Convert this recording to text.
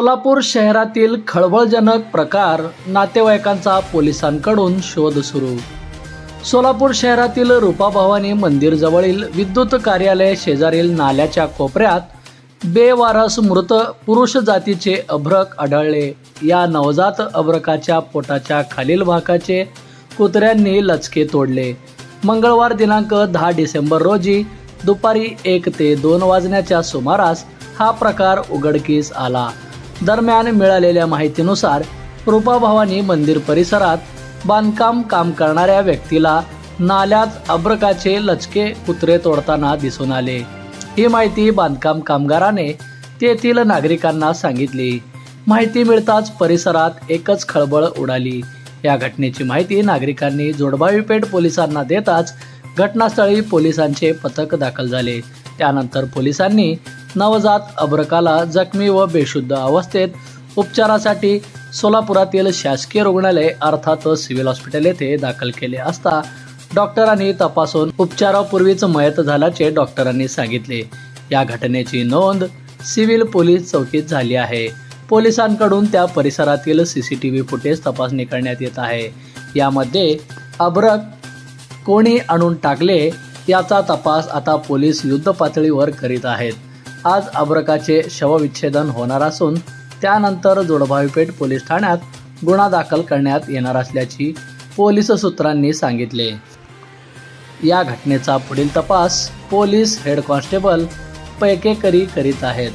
सोलापूर शहरातील खळबळजनक प्रकार नातेवाईकांचा पोलिसांकडून शोध सुरू. सोलापूर शहरातील रूपाभवानी मंदिरजवळील विद्युत कार्यालय शेजारील नाल्याच्या कोपऱ्यात बेवारस मृत पुरुष जातीचे अभ्रक आढळले. या नवजात अभ्रकाच्या पोटाच्या खालील भागाचे कुत्र्यांनी लचके तोडले. मंगळवार दिनांक दहा डिसेंबर रोजी दुपारी एक ते दोन वाजण्याच्या सुमारास हा प्रकार उघडकीस आला. दरम्यान मिळालेल्या माहितीनुसार रूपाभावानी मंदिर परिसरात बांधकाम काम करणाऱ्या व्यक्तीला नाल्यात अब्रकाचे लचके कुत्रे तोडताना दिसून आले. ही माहिती बांधकाम कामगाराने तेथील नागरिकांना सांगितली. माहिती मिळताच परिसरात एकच खळबळ उडाली. या घटनेची माहिती नागरिकांनी जोडबावीपेठ पोलिसांना देताच घटनास्थळी पोलिसांचे पथक दाखल झाले. त्यानंतर पोलिसांनी नवजात अब्रकाला जखमी व बेशुद्ध अवस्थेत उपचारासाठी सोलापुरातील शासकीय रुग्णालय अर्थात सिव्हिल हॉस्पिटल येथे दाखल केले असता डॉक्टरांनी तपासून उपचारापूर्वीच मयत झाल्याचे डॉक्टरांनी सांगितले. या घटनेची नोंद सिव्हिल पोलीस चौकीत झाली आहे. पोलिसांकडून त्या परिसरातील C C T V footage तपासणी करण्यात येत आहे. यामध्ये अब्रक कोणी आणून टाकले याचा तपास आता पोलीस युद्ध पातळीवर करीत आहेत. आज अब्रकाचे शवविच्छेदन होणार असून त्यानंतर जोडभावीपेठ पोलीस ठाण्यात गुन्हा दाखल करण्यात येणार असल्याची पोलीस सूत्रांनी सांगितले. या घटनेचा पुढील तपास पोलीस हेड कॉन्स्टेबल पैकेकरी करीत आहेत.